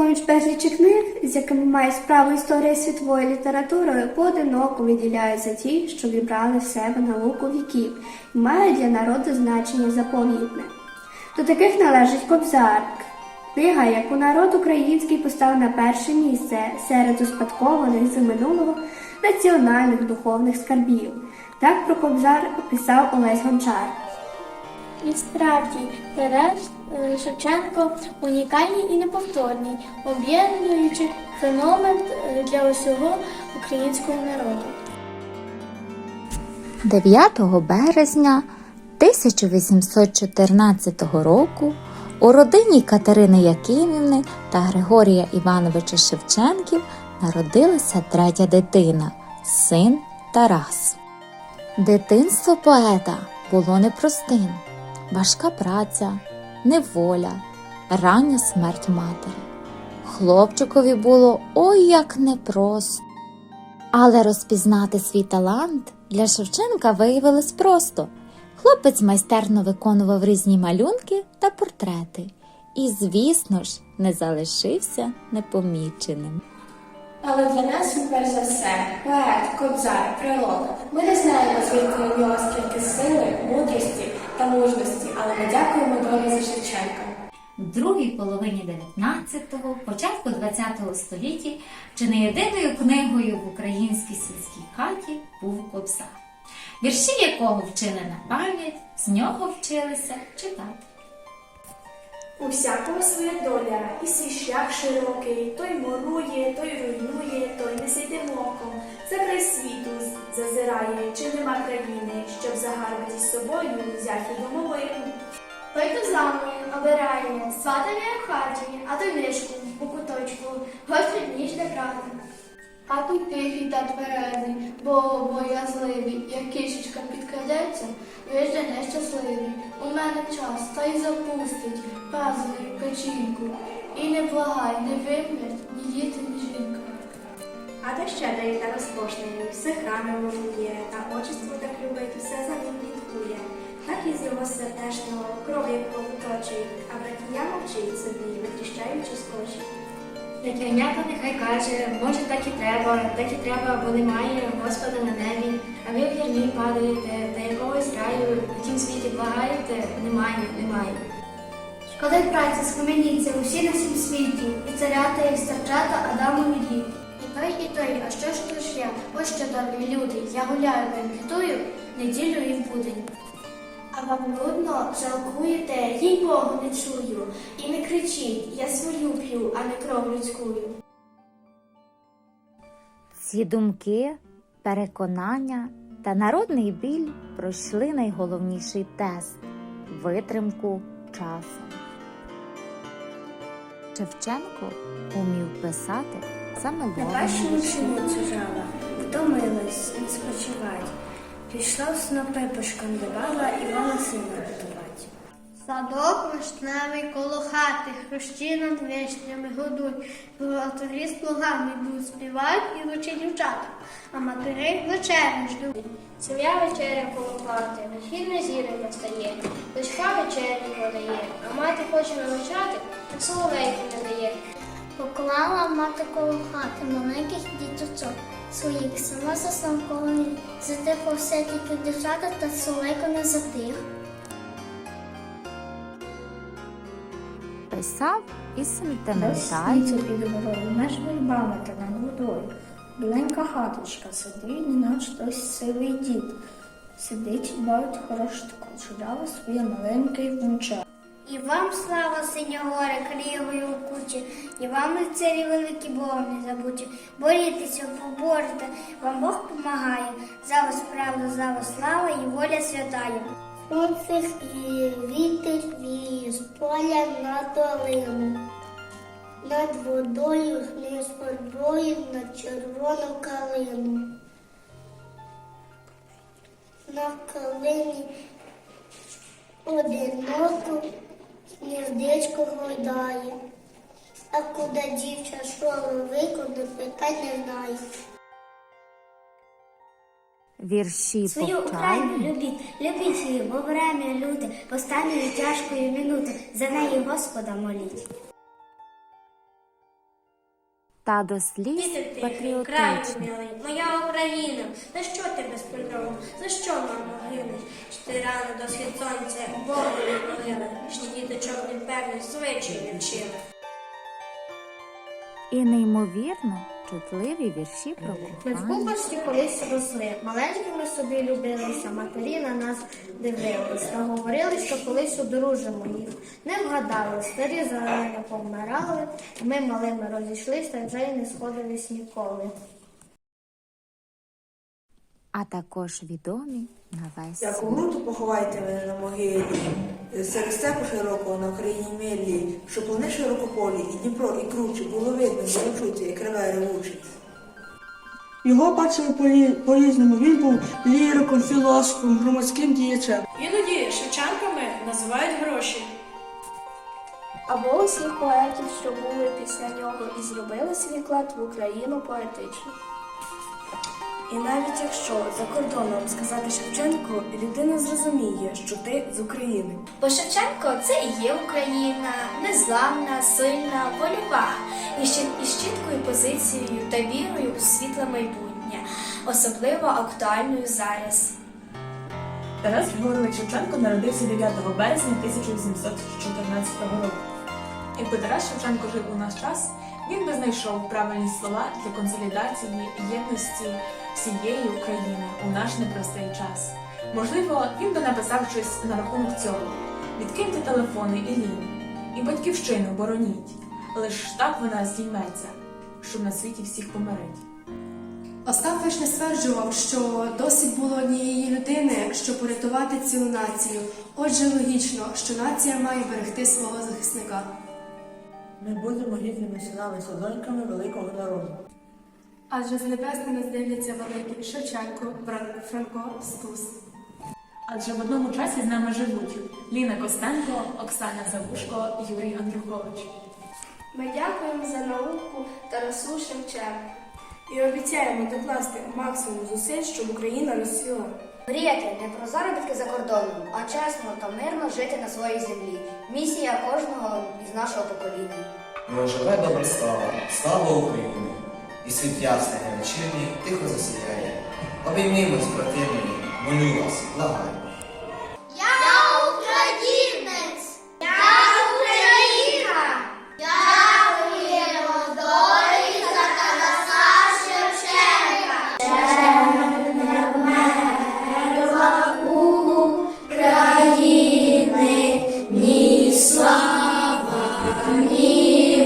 З-поміж безлічі книг, з якими має справу історія світової літератури, поодиноко виділяються ті, що вібрали в себе науку віків і мають для народу значення заповітне. До таких належить Кобзар, книга, яку народ український поставив на перше місце серед успадкованих з минулого національних духовних скарбів. Так про Кобзар писав Олесь Гончар. І справді, е, Шевченко унікальний і неповторний, об'єднуючи феномен е, для усього українського народу. 9 березня 1814 року у родині Катерини Якимівни та Григорія Івановича Шевченків народилася третя дитина син Тарас. Дитинство поета було непростим, важка праця, неволя, рання смерть матері. Хлопчикові було ой як непросто. Але розпізнати свій талант для Шевченка виявилось просто. Хлопець майстерно виконував різні малюнки та портрети. І, звісно ж, не залишився непоміченим. Але для нас він перш за все поет, кобзар, прилог. Ми не знаємо, звідки у нього скільки сили, мудрості та мужності, але ми дякуємо долі за Шевченка. В другій половині 19-го, початку 20-го століття чи не єдиною книгою в українській сільській хаті був Кобзар, вірші якого вчили на пам'ять, з нього вчилися читати. У всякого своя доля, і свій шлях широкий, той мурує, той руйнує, той не сидим оком. За край світу зазирає, чи нема країни, щоб загарбати з собою взяти домовину. Той то замує, обирає, сватання в хаті, а то мишку у куточку, гострий ніж для брата. А тут тихий та тверезий, бо боязливий, як кішечка підкрадеться, вижде нещасливий. У мене час, та й запустить пазлою печінку. І не благай, не вимерть ні діти, ні жінка. А та щедрий та розкошний, все храми ворує, та отчество так любить, все за ним пліткує. Так із його сердешного кров як а братія мовчить собі, витріщаючи скочі. Дитяняка нехай каже, може так і треба, так і треба, бо немає Господа на небі, а ви в ярмі падаєте, та якогось раю у тім світі благаєте, немає, немає. Шкода й праці, схаменіться усі на всім світі, і царята, і старчата Адамові діти. І той, і той, а що ж то ж я? Ось що добрі люди, я гуляю, бенкетую, неділю і в будень. А вам нудно, жалкуєте, їй Богу не чую. І не кричіть, я свою п'ю, а не кров людськую. Ці думки, переконання та народний біль пройшли найголовніший тест витримку часу. Шевченко умів писати саме На вовною першому душею. пшеницю жала, втомилась не спочивать. Пішла снопи пошкандибала Івана сина готувати. Садок вишневий коло хати, хрущі над вишнями годуй, богатирі з плугами йдуть, співають і лучі дівчата, а матері вечерю ждуть. Сім'я вечеря коло хати, вихідне зіронька стає, дочка вечерю подає, а мати хоче навчати, так соловейку не дає. Поклала мати коло хати маленьких діточок своїх, сама засланковані, затихло все тільки дівчата та солейко не затих. Писав і сентиментально. світло під горою, меж вербами та над водою. Біленька хаточка сидить, неначе хтось сивий дід. Сидить, бавить хороштку, чудово своє маленьке внуча. І вам слава, синьогоре, крігою у кучі, і вам лицарі великі Богом не забуті. Борітеся, поборете, вам Бог помагає. За вас правда, за вас слава і воля святая. Сонце і вітер віє з поля на долину. Над водою не фарбою на червону калину. На калині одиноко гніздечко гойдає, а куди дівча шолом викладе, питань не знає. Вірші Свою Україну любіть, любіть її, бо время люди, постане тяжкої минути, за неї Господа моліть. Та до слів патріотичні. моя Україна, за що ти без польову? За що, мамо, гинеш? Що ти рано до схід сонця Богу відмолила, що діточок непевних звичай не вчила. І неймовірно чутливі вірші про Ми в кохання. купості колись росли, маленькими собі любилися, матері на нас дивились та говорили, що колись одружимо їх. Не вгадали, старі зарано помирали, ми малими розійшлись та вже й не сходились ніколи. а також відомі на весь Яку світ. груду поховайте мене на могилі, серед степу широкого на Україні милі, що плани широкополі, і Дніпро, і круче, було видно, було чути, як реве ревучий. Його бачили по-різному. Він був ліриком, філософом, громадським діячем. Іноді Шевченками називають гроші. Або усіх поетів, що були після нього і зробили свій вклад в Україну поетичну. І навіть якщо за кордоном сказати Шевченко, людина зрозуміє, що ти з України. Бо Шевченко це і є Україна, незламна, сильна, вольова, і з чіткою позицією та вірою у світле майбутнє, особливо актуальною зараз. Тарас Григорович Шевченко народився 9 березня 1814 року. Якби Тарас Шевченко жив у наш час, він би знайшов правильні слова для консолідації єдності всієї України у наш непростий час. Можливо, він би написав щось на рахунок цього. Відкиньте телефони і лінь, і батьківщину бороніть. Лиш так вона здійметься, щоб на світі всіх помирить. Остап Вишня стверджував, що досить було однієї людини, щоб порятувати цілу націю. Отже, логічно, що нація має берегти свого захисника. Ми будемо гідними синами та доньками великого народу. Адже з небес на нас дивляться великі Шевченко, Фран- Франко, Стус. Адже в одному часі з нами живуть Ліна Костенко, Оксана Завушко, Юрій Андрухович. Ми дякуємо за науку Тарасу Шевченку. І обіцяємо докласти максимум зусиль, щоб Україна розцвіла. Мріяти не про заробітки за кордоном, а чесно та мирно жити на своїй землі. Місія кожного із нашого покоління. Живе добра слава, слава Україні! І світ ясний вечірній тихо засіяє. Обіймімось, братимі, молю вас, благаю. І